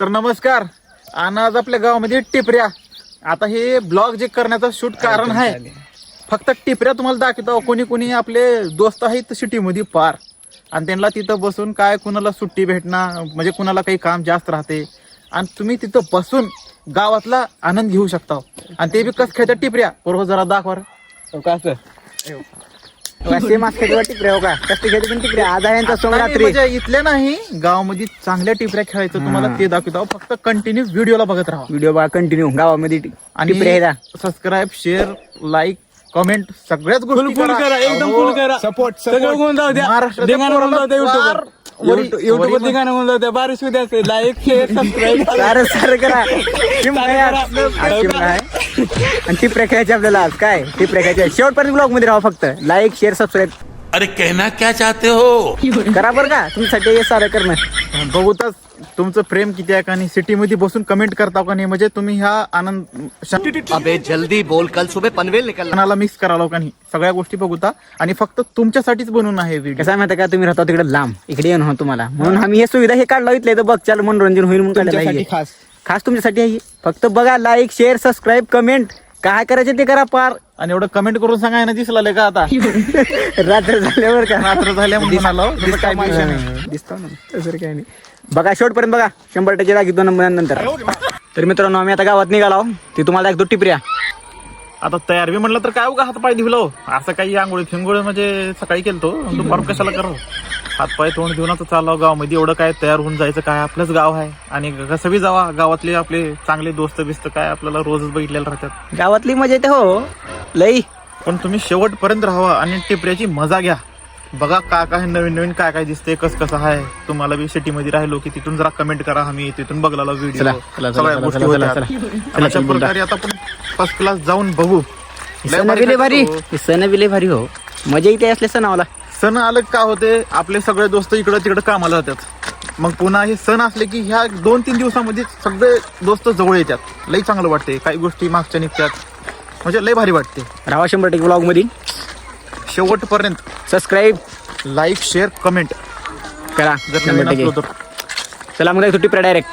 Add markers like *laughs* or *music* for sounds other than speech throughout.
तर नमस्कार. आणि आज आपल्या गावामध्ये टिपऱ्या. आता हे ब्लॉग जे करण्याचं शूट कारण आहे. फक्त टिपऱ्या तुम्हाला दाखवतो. कोणी कोणी आपले दोस्त आहेत सिटीमध्ये पार. आणि त्यांना तिथं बसून काय कुणाला सुट्टी भेटणार म्हणजे कुणाला काही काम जास्त राहते. आणि तुम्ही तिथं बसून गावातला आनंद घेऊ शकता. आणि ते बी कसं खेळतात टिपऱ्या? बरोबर जरा दाखवा रे. हो का असं असे मास खेळतो टिपऱ्या हो का कष्ट खेळतो पण टिपऱ्या आज आहे यांचा सोम नाही, रात्री. म्हणजे इथल्या नाही गावामध्ये चांगल्या टिपऱ्या खेळायचं तुम्हाला ते दाखवतो. फक्त कंटिन्यू व्हिडिओला बघत राहा. व्हिडिओ बघा कंटिन्यू गावामध्ये हा. सबस्क्राईब शेअर लाईक कमेंट सगळ्याच गोष्टी फुल करा. एकदम फुल करा. सपोर्ट सगळं कोण जाऊ द्या. युट्यूबवर वरी- धिंगाणा होऊन जाऊ द्या. बारिश होऊ द्या लाईक शेअर सबस्क्राईब सारं सारं करा. आहे. *laughs* आणि टिपऱ्या खेळायची आपल्याला आज काय? टिपऱ्या खेळायची शेवटपर्यंत ब्लॉगमध्ये राहा फक्त. लाईक शेअर सबस्क्राईब अरे कहना क्या चाहते हो? करा बरं का. तुमच्यासाठी हे सारं करणं. बघूतच तुमचं प्रेम किती आहे का नाही सिटीमध्ये बसून कमेंट करता का नाही? म्हणजे तुम्ही ह्या आनंद अबे जल्दी बोल. कल सुबह पनवेल क्षणाला मिक्स करावं का नाही सगळ्या गोष्टी बघूता आणि फक्त तुमच्यासाठीच बनवून आहे व्हिडिओ कसं आहे माहिती आहे का? तुम्ही राहता तिकडे लांब. इकडे येऊन हो तुम्हाला. म्हणून आम्ही हे सुविधा हे काढलं इथले. तर बघ चाल मनोरंजन होईल म्हणून. खास. खास तुमच्यासाठी आहे हे. फक्त बघा लाईक शेअर सबस्क्राईब कमेंट काय करायचे ते करा पार. आणि एवढं कमेंट करून सांगाय ना दिसला का आता? *laughs* रात्र झाल्यावर का? रात्र झाल्या म्हणून म्हणालो तसं काय विषय नाही. दिसतो ना. तसं काय नाही. बघा शेवटपर्यंत बघा. शंभर टक्के दाखवतो नंबर नंतर. तर मित्रांनो आम्ही आता गावात निघालो. ते तुम्हाला दाखवतो टिपऱ्या आता तयार बी म्हणलं तर काय उगा हातपाय धुलो असं काही आंघोळी फिंगोळी म्हणजे सकाळी केलतो. दुपार कशाला करो? हातपाय तोंड घेऊन आता चाललो गावामध्ये. एवढं काय तयार होऊन जायचं काय आपलंच गाव आहे. आणि कसं बी जावा गावातले आपले चांगले दोस्त बिस्त काय आपल्याला रोजच बघितलेले राहतात. गावातली मजा येते हो. लई. पण तुम्ही शेवटपर्यंत राहावा आणि टिपऱ्याची मजा घ्या. बघा काय काय नवीन नवीन काय काय दिसते कस कसं आहे. तुम्हाला बी सिटीमध्ये राहिलो की तिथून जरा कमेंट करा आम्ही तिथून बघला व्हिडिओ चला, चला, चला, सगळ्या गोष्टी होत्या. अशा प्रकारे आता आपण फर्स्ट क्लास जाऊन बघू. सण भारी बिले भारी. हे सण बिले भारी हो. मजा येते असले सणावाला सण आलं का होते? आपले सगळे दोस्त इकडं तिकडं कामाला जातात. मग पुन्हा हे सण असले की ह्या दोन तीन दिवसामध्ये सगळे दोस्त जवळ येतात. लई चांगलं वाटते काही गोष्टी मागच्या निघतात. म्हणजे लय भारी वाटते. राहा शंभर टक्के ब्लॉगमध्ये शेवटपर्यंत सबस्क्राईब लाईक शेअर कमेंट करा. जर शंभर नवीन असलो टक्के तर. चला मग टिपऱ्या डायरेक्ट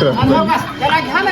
घ्या ना